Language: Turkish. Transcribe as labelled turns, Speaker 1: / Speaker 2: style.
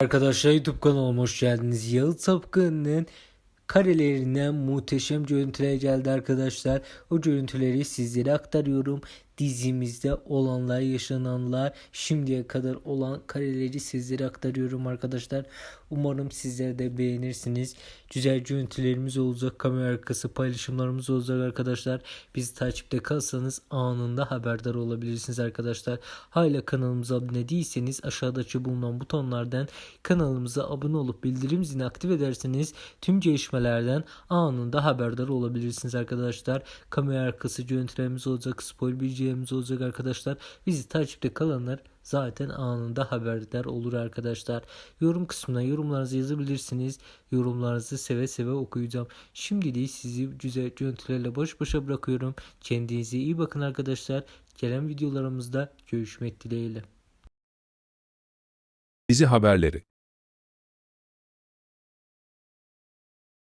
Speaker 1: Arkadaşlar YouTube kanalıma hoş geldiniz. Yalı Sapkın'ın karelerinden muhteşem görüntüler geldi arkadaşlar. O görüntüleri sizlere aktarıyorum. Dizimizde olanlar, yaşananlar, şimdiye kadar olan kareleri sizlere aktarıyorum arkadaşlar. Umarım sizler de beğenirsiniz. Güzel görüntülerimiz olacak, kamera arkası paylaşımlarımız olacak arkadaşlar. Bizi takipte kalsanız anında haberdar olabilirsiniz arkadaşlar. Hala kanalımıza abone değilseniz aşağıdaki bulunan butonlardan kanalımıza abone olup bildirim zilini aktif ederseniz tüm gelişmelerden anında haberdar olabilirsiniz arkadaşlar. Kamera arkası görüntülerimiz olacak, spoiler bilgilerimiz olacak arkadaşlar. Bizi takipte kalanlar zaten anında haberdar olur arkadaşlar. Yorum kısmına yorumlarınızı yazabilirsiniz. Yorumlarınızı seve seve okuyacağım. Şimdilik sizi güzel görüntülerle baş başa bırakıyorum. Kendinize iyi bakın arkadaşlar. Gelen videolarımızda görüşmek dileğiyle.
Speaker 2: Dizi haberleri